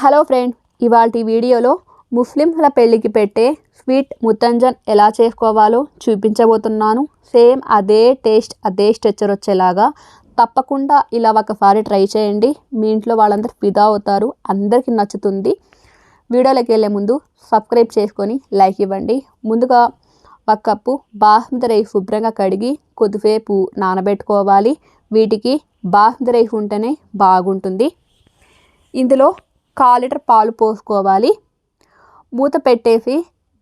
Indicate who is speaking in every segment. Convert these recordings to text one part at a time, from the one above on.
Speaker 1: Hello friend ఇవాళ వీడియోలో ముస్లింల పెళ్ళికి పెట్టే స్వీట్ ముత్తంజన్ ఎలా చేసుకోవాలో చూపించబోతున్నాను. సేమ్ అదే టేస్ట్ అదే స్ట్రెచ్చర్ వచ్చేలాగా తప్పకుండా ఇలా ఒకసారి ట్రై చేయండి. మీ ఇంట్లో వాళ్ళందరూ ఫిదా అవుతారు అందరికీ నచ్చుతుంది. వీడియోలోకి వెళ్ళే ముందు సబ్స్క్రైబ్ చేసుకొని లైక్ ఇవ్వండి. ముందుగా ఒక కప్పు బాస్మతి రైస్ శుభ్రంగా కడిగి కొద్దిసేపు నానబెట్టుకోవాలి. వీటికి బాస్మతి రైస్ ఉంటేనే బాగుంటుంది. ఇందులో కాల్ లీటర్ పాలు పోసుకోవాలి. మూత పెట్టేసి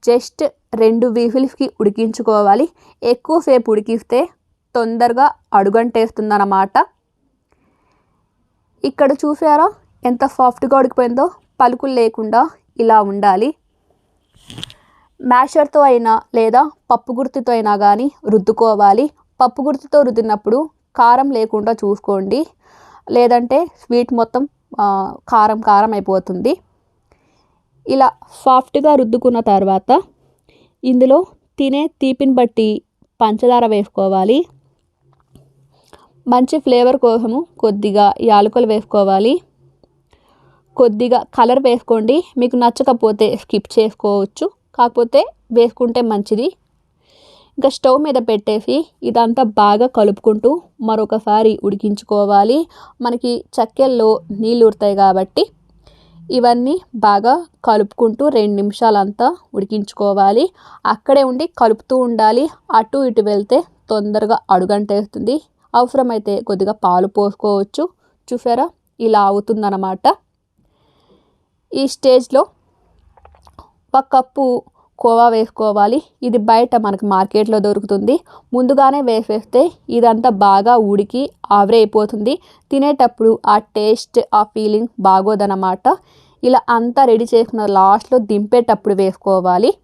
Speaker 1: జస్ట్ రెండు విఫిల్స్కి ఉడికించుకోవాలి. ఎక్కువసేపు ఉడికిస్తే తొందరగా అడుగంటేస్తుందన్నమాట. ఇక్కడ చూసారా ఎంత సాఫ్ట్గా ఉడికిపోయిందో? పలుకులు లేకుండా ఇలా ఉండాలి. మ్యాషర్తో అయినా లేదా పప్పు గుర్తుతో అయినా కానీ రుద్దుకోవాలి. పప్పు గుర్తుతో రుద్దినప్పుడు కారం లేకుండా చూసుకోండి. లేదంటే స్వీట్ మొత్తం కారం కారం అయిపోతుంది. ఇలా సాఫ్ట్గా రుద్దుకున్న తర్వాత ఇందులో తినే తీపిని బట్టి పంచదార వేసుకోవాలి. మంచి ఫ్లేవర్ కోసము కొద్దిగా యాలకులు వేసుకోవాలి. కొద్దిగా కలర్ వేసుకోండి. మీకు నచ్చకపోతే స్కిప్ చేసుకోవచ్చు. కాకపోతే వేసుకుంటే మంచిది. ఇంకా స్టవ్ మీద పెట్టేసి ఇదంతా బాగా కలుపుకుంటూ మరొకసారి ఉడికించుకోవాలి. మనకి చక్కెల్లో నీళ్ళు ఉడతాయి కాబట్టి ఇవన్నీ బాగా కలుపుకుంటూ రెండు నిమిషాలంతా ఉడికించుకోవాలి. అక్కడే ఉండి కలుపుతూ ఉండాలి. అటు ఇటు వెళ్తే తొందరగా అడుగంటేస్తుంది. అవసరమైతే కొద్దిగా పాలు పోసుకోవచ్చు. చూసారా? ఇలా అవుతుందన్నమాట. ఈ స్టేజ్లో ఒక కప్పు కోవా వేసుకోవాలి. ఇది బయట మనకు మార్కెట్లో దొరుకుతుంది. ముందుగానే వేసేస్తే ఇదంతా బాగా ఉడికి ఆవిరైపోతుంది. తినేటప్పుడు ఆ టేస్ట్ ఆ ఫీలింగ్ బాగోదన్నమాట. ఇలా అంతా రెడీ చేసుకున్న లాస్ట్లో దింపేటప్పుడు వేసుకోవాలి.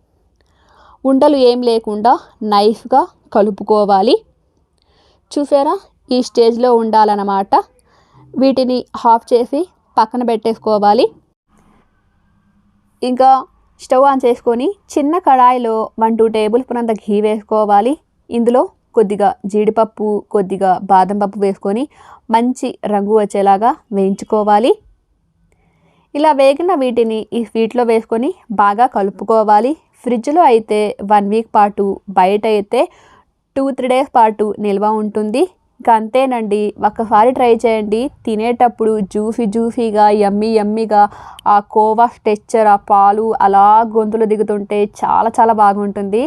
Speaker 1: ఉండలు ఏం లేకుండా నైఫ్గా కలుపుకోవాలి. చూసారా? ఈ స్టేజ్లో ఉండాలన్నమాట. వీటిని హాఫ్ చేసి పక్కన పెట్టేసుకోవాలి. ఇంకా స్టవ్ ఆన్ చేసుకొని చిన్న కడాయిలో వన్ టూ టేబుల్ స్పూన్ అంత ఘీ వేసుకోవాలి. ఇందులో కొద్దిగా జీడిపప్పు కొద్దిగా బాదం పప్పు వేసుకొని మంచి రంగు వచ్చేలాగా వేయించుకోవాలి. ఇలా వేగిన వీటిని ఈ స్వీట్లో వేసుకొని బాగా కలుపుకోవాలి. ఫ్రిడ్జ్లో అయితే వన్ వీక్ పాటు బయట అయితే టూ త్రీ డేస్ పాటు నిల్వ ఉంటుంది. ఇంకా అంతేనండి ఒకసారి ట్రై చేయండి. తినేటప్పుడు జ్యూసీ జ్యూఫీగా యమ్మీ యమ్మీగా ఆ కోవా టెక్చర్ ఆ పాలు అలా గొంతులు దిగుతుంటే చాలా చాలా బాగుంటుంది.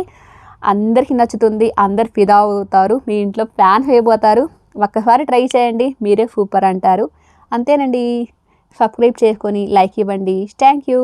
Speaker 1: అందరికీ నచ్చుతుంది. అందరు ఫిదా అవుతారు. మీ ఇంట్లో ఫ్యాన్ అయిపోతారు. ఒక్కసారి ట్రై చేయండి. మీరే సూపర్ అంటారు. అంతేనండి. సబ్స్క్రైబ్ చేసుకొని లైక్ ఇవ్వండి. Thank you.